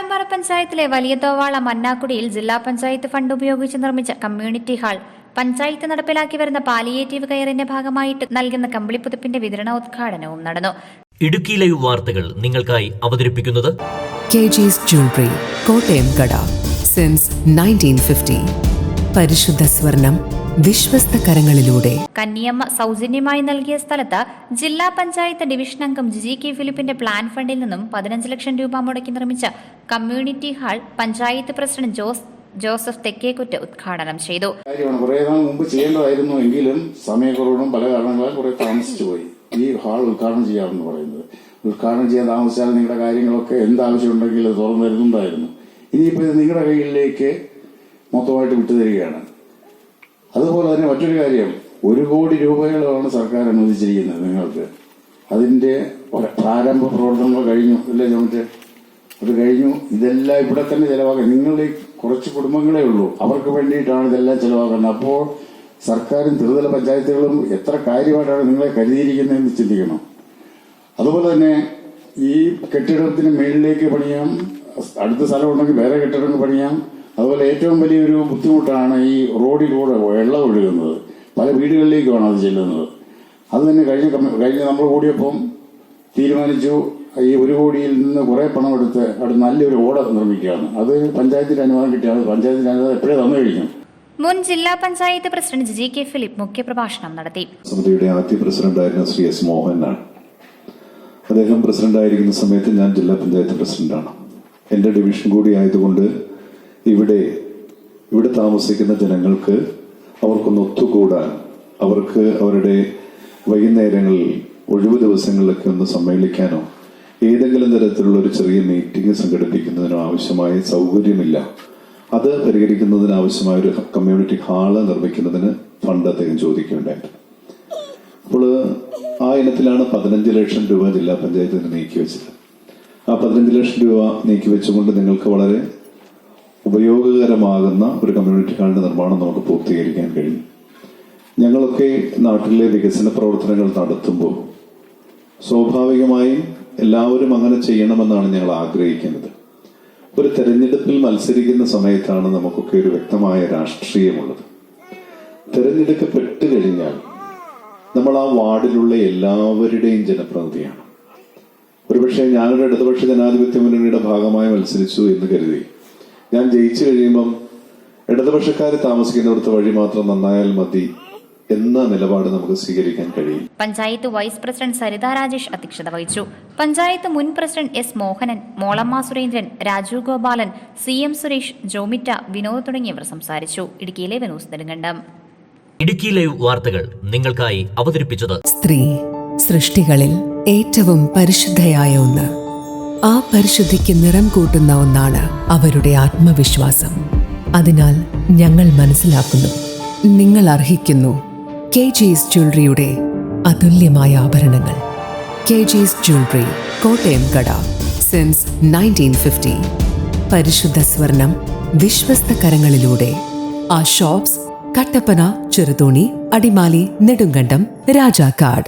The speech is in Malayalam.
കക്കാടുംപാറ പഞ്ചായത്തിലെ വലിയ തോവാള മന്നാക്കുടിയിൽ ജില്ലാ പഞ്ചായത്ത് ഫണ്ട് ഉപയോഗിച്ച് നിർമ്മിച്ച കമ്മ്യൂണിറ്റി ഹാൾ. പഞ്ചായത്ത് നടപ്പിലാക്കി വരുന്ന പാലിയേറ്റീവ് കെയറിന്റെ ഭാഗമായിട്ട് നൽകുന്ന കമ്പിളിപ്പുതുപ്പിന്റെ വിതരണോദ്ഘാടനവും നടന്നു. ഇടുക്കി ലൈവ് വാർത്തകൾ നിങ്ങൾക്കായി അവതരിപ്പിക്കുന്നത് കെ ജിസ് ജ്വല്ലറി കോട്ടയം കട സിൻസ് പരിശുദ്ധ സ്വർണം വിശ്വസ്ത കരങ്ങളിലൂടെ കന്നിയമ്മ സൗജന്യമായി നൽകിയ സ്ഥലത്ത് ജില്ലാ പഞ്ചായത്ത് ഡിവിഷൻ അംഗം ജിജി കെ ഫിലിപ്പിന്റെ പ്ലാൻ ഫണ്ടിൽ നിന്നും പതിനഞ്ച് ലക്ഷം രൂപ മുടക്കി നിർമ്മിച്ച community hall panchayat president Jose Joseph Thekkekkuttu ഉദ്ഘാടനം ചെയ്തു. കാര്യമാണ് കുറേ നാൾ മുമ്പ് ചെയ്യേണ്ടതായിരുന്നു എങ്കിലും സമയക്കുറവിനും പല കാരണങ്ങളാൽ കുറെ താമസിച്ചു പോയി. ഈ ഹാൾ ഉദ്ഘാടനം ചെയ്യാമെന്ന് പറയുന്നത്. ഉദ്ഘാടനം ചെയ്യാൻ താമസിച്ചാൽ നിങ്ങളുടെ കാര്യങ്ങളൊക്കെ എന്താവശ്യമുണ്ടെങ്കിൽ തുറന്നു തരുന്നുണ്ടായിരുന്നു. ഇനിയിപ്പോൾ ഇത് നിങ്ങളുടെ കയ്യിലേക്ക് മൊത്തമായിട്ട് വിട്ടുതരികയാണ്. അതുപോലെ തന്നെ മറ്റൊരു കാര്യം ഒരു കോടി രൂപകളാണ് സർക്കാർ അനുവദിച്ചിരിക്കുന്നത് നിങ്ങൾക്ക്. അതിന്റെ പ്രാരംഭ പ്രവർത്തനങ്ങൾ കഴിഞ്ഞു അല്ലേ ജോമറ്റ് അത് കഴിഞ്ഞു. ഇതെല്ലാം ഇവിടെ തന്നെ ചിലവാക്കാൻ. നിങ്ങളുടെ കുറച്ച് കുടുംബങ്ങളേ ഉള്ളൂ. അവർക്ക് വേണ്ടിയിട്ടാണ് ഇതെല്ലാം ചിലവാക്കുന്നത്. അപ്പോൾ സർക്കാരും ത്രിതല പഞ്ചായത്തുകളും എത്ര കാര്യമായിട്ടാണ് നിങ്ങളെ കരുതിയിരിക്കുന്നതെന്ന് ചിന്തിക്കണം. അതുപോലെ തന്നെ ഈ കെട്ടിടത്തിന് മേളിലേക്ക് പണിയാം അടുത്ത സ്ഥലമുണ്ടെങ്കിൽ വേറെ കെട്ടിടങ്ങൾ പണിയാം. അതുപോലെ ഏറ്റവും വലിയൊരു ബുദ്ധിമുട്ടാണ് ഈ റോഡിലൂടെ വെള്ളം ഒഴുകുന്നത്. പല വീടുകളിലേക്കുമാണ് അത് ചെല്ലുന്നത്. അത് തന്നെ കഴിഞ്ഞ കഴിഞ്ഞ നമ്മൾ കൂടിയപ്പം തീരുമാനിച്ചു ഈ ഒരു കോടിയിൽ നിന്ന് കുറേ പണം എടുത്ത് അവിടെ നല്ലൊരു ഓട നിർമ്മിക്കുകയാണ്. അത് പഞ്ചായത്തിന്റെ അനുവാദം കിട്ടിയാണ് പഞ്ചായത്തിന്റെ അനുവാദം എപ്പോഴേ തന്നു കഴിഞ്ഞു. മുൻ ജില്ലാ panchayat president G K Philip മുഖ്യപ്രഭാഷണം നടത്തി. സമിതിയുടെ ആദ്യ പ്രസിഡന്റായിരുന്ന ശ്രീ എസ് മോഹൻ ആണ് അദ്ദേഹം പ്രസിഡന്റായിരിക്കുന്ന സമയത്ത് ഞാൻ ജില്ലാ പഞ്ചായത്ത് പ്രസിഡന്റാണ്. എന്റെ ഡിവിഷൻ കൂടി ആയതുകൊണ്ട് ഇവിടെ ഇവിടെ താമസിക്കുന്ന ജനങ്ങൾക്ക് അവർക്കൊന്ന് ഒത്തുകൂടാൻ അവർക്ക് അവരുടെ വൈകുന്നേരങ്ങളിൽ ഒഴിവ് ദിവസങ്ങളിലൊക്കെ ഒന്ന് സമ്മേളിക്കാനോ ഏതെങ്കിലും തരത്തിലുള്ള ഒരു ചെറിയ മീറ്റിംഗ് സംഘടിപ്പിക്കുന്നതിനോ ആവശ്യമായ സൗകര്യമില്ല. അത് പരിഹരിക്കുന്നതിന് ആവശ്യമായ ഒരു കമ്മ്യൂണിറ്റി ഹാൾ നിർമ്മിക്കുന്നതിന് ഫണ്ട് അദ്ദേഹം ചോദിക്കുകയുണ്ടായിരുന്നു അപ്പോൾ ആ ഇനത്തിലാണ് പതിനഞ്ച് ലക്ഷം രൂപ ജില്ലാ പഞ്ചായത്തിന് നീക്കി വെച്ചത് ആ പതിനഞ്ച് ലക്ഷം രൂപ നീക്കി വെച്ചുകൊണ്ട് നിങ്ങൾക്ക് വളരെ ഉപയോഗകരമാകുന്ന ഒരു കമ്മ്യൂണിറ്റി ഹാളിന്റെ നിർമ്മാണം നമുക്ക് പൂർത്തീകരിക്കാൻ കഴിയും. ഞങ്ങളൊക്കെ നാട്ടിലെ വികസന പ്രവർത്തനങ്ങൾ നടത്തുമ്പോൾ സ്വാഭാവികമായും എല്ലാവരും അങ്ങനെ ചെയ്യണമെന്നാണ് ഞങ്ങൾ ആഗ്രഹിക്കുന്നത്. ഒരു തെരഞ്ഞെടുപ്പിൽ മത്സരിക്കുന്ന സമയത്താണ് നമുക്കൊക്കെ ഒരു വ്യക്തമായ രാഷ്ട്രീയമുള്ളത്. തെരഞ്ഞെടുക്കപ്പെട്ട് കഴിഞ്ഞാൽ നമ്മൾ ആ വാർഡിലുള്ള എല്ലാവരുടെയും ജനപ്രതിനിധിയാണ്. ഒരുപക്ഷെ ഞാനൊരു ഇടതുപക്ഷ ജനാധിപത്യ മുന്നണിയുടെ ഭാഗമായി മത്സരിച്ചു എന്ന് കരുതി ഞാൻ ജയിച്ചു കഴിയുമ്പം ഇടതുപക്ഷക്കാർ താമസിക്കുന്നിടത്ത് വഴി മാത്രം നന്നായാൽ മതി എന്ന നിലപാട് നമുക്ക് സ്വീകരിക്കാൻ കഴിയും. പഞ്ചായത്ത് വൈസ് പ്രസിഡന്റ് സരിത രാജേഷ് അധ്യക്ഷത വഹിച്ചു. പഞ്ചായത്ത് മുൻ president S Mohanan Molamma Surendran Raju Gopalan C M Suresh Jomitta Vinod തുടങ്ങിയവർ സംസാരിച്ചു. ഇടുക്കിയിലെ വിനോസ് നെടുങ്കണ്ടം. ഇടുക്കി ലൈവ് വാർത്തകൾ നിങ്ങൾക്കായി അവതരിപ്പിച്ചത് സ്ത്രീ സൃഷ്ടികളിൽ ഏറ്റവും പരിശുദ്ധയായ ഒന്ന്. ആ പരിശുദ്ധിക്ക് നിറം കൂട്ടുന്ന ഒന്നാണ് അവരുടെ ആത്മവിശ്വാസം. അതിനാൽ ഞങ്ങൾ മനസ്സിലാക്കുന്നു. നിങ്ങൾ അർഹിക്കുന്നു. കെ ജിസ് ജ്വല്ലറിയുടെ അതുല്യമായ ആഭരണങ്ങൾ. കെ ജിസ് ജ്വല്ലറി കോട്ടയം കട സിൻസ് നയന്റീൻ ഫിഫ്റ്റി പരിശുദ്ധ സ്വർണം വിശ്വസ്ത കരങ്ങളിലൂടെ. ആ ഷോപ്സ് കട്ടപ്പന ചെറുതോണി അടിമാലി നെടുങ്കണ്ടം രാജാക്കാട്.